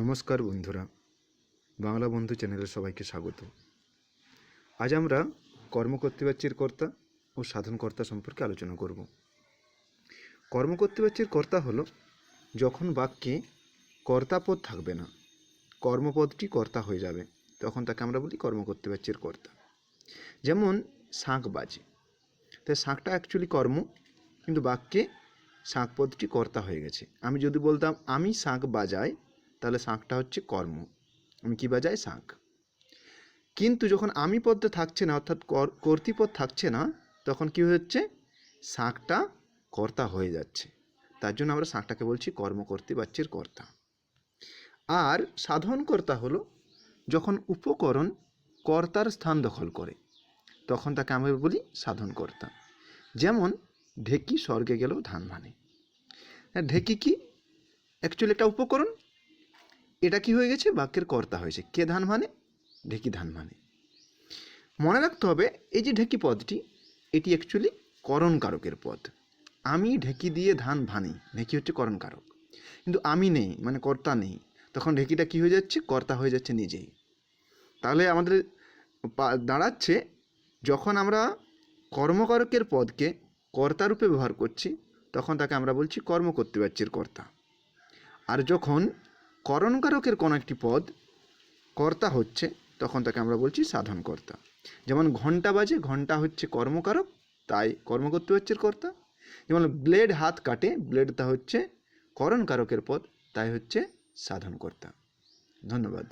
নমস্কার বন্ধুরা, বাংলা বন্ধু চ্যানেলে সবাইকে স্বাগত। আজ আমরা কর্মকর্তৃবাচ্যের কর্তা ও সাধনকর্তা সম্পর্কে আলোচনা করব। কর্মকর্তৃবাচ্যের কর্তা হলো, যখন বাক্যে কর্তাপদ থাকবে না, কর্মপদটি কর্তা হয়ে যাবে, তখন তাকে আমরা বলি কর্মকর্তৃবাচ্যের কর্তা। যেমন শাঁখ বাজে তাই শাঁখটা অ্যাকচুয়ালি কর্ম, কিন্তু বাক্যে শাঁখ পদটি কর্তা হয়ে গেছে। আমি যদি বলতাম, আমি শাঁখ বাজাই তাহলে শাঁখটা হচ্ছে কর্ম। আমি কী বাজাই? শাঁখ। কিন্তু যখন আমি পদটা থাকছে না, অর্থাৎ কর- কর্তৃপদ থাকছে না, তখন কি হচ্ছে? শাঁখটা কর্তা হয়ে যাচ্ছে। তার জন্য আমরা শাঁখটাকে বলছি কর্মকর্তৃ বাচ্যের কর্তা। আর সাধনকর্তা হলো যখন উপকরণ কর্তার স্থান দখল করে, তখন তাকে আমরা বলি সাধনকর্তা যেমন ঢেকি স্বর্গে গেলেও ধান মানে হ্যাঁ ঢেকি কি? অ্যাকচুয়ালি একটা উপকরণ এটা কি হয়ে গেছে? বাক্যের কর্তা হয়েছে। কে ধান মানে? ঢেকি ধান মানে। মনে রাখতে হবে, এই যে ঢেকি পদটি, এটি অ্যাকচুয়ালি করণকারকের পদ। আমি ঢেকি দিয়ে ধান ভানি, ঢেকি হচ্ছে করণকারক কিন্তু আমি নেই মানে কর্তা নেই। তখন ঢেকিটা কি হয়ে যাচ্ছে? কর্তা হয়ে যাচ্ছে নিজেই। তাহলে আমাদের দাঁড়াচ্ছে, যখন আমরা কর্মকারকের পদকে কর্তারূপে ব্যবহার করছি, তখন তাকে আমরা বলছি কর্মকর্তৃবাচ্যের কর্তা। আর যখন করণকারকের কোনো একটি পদ কর্তা হচ্ছে, তখন তাকে আমরা বলছি সাধনকর্তা। যেমন ঘণ্টা বাজে ঘণ্টা হচ্ছে কর্মকারক, তাই কর্মকর্তৃবাচ্যের কর্তা। যেমন ব্লেড হাত কাটে, ব্লেডটা হচ্ছে করণকারকের পদ, তাই হচ্ছে সাধনকর্তা। ধন্যবাদ।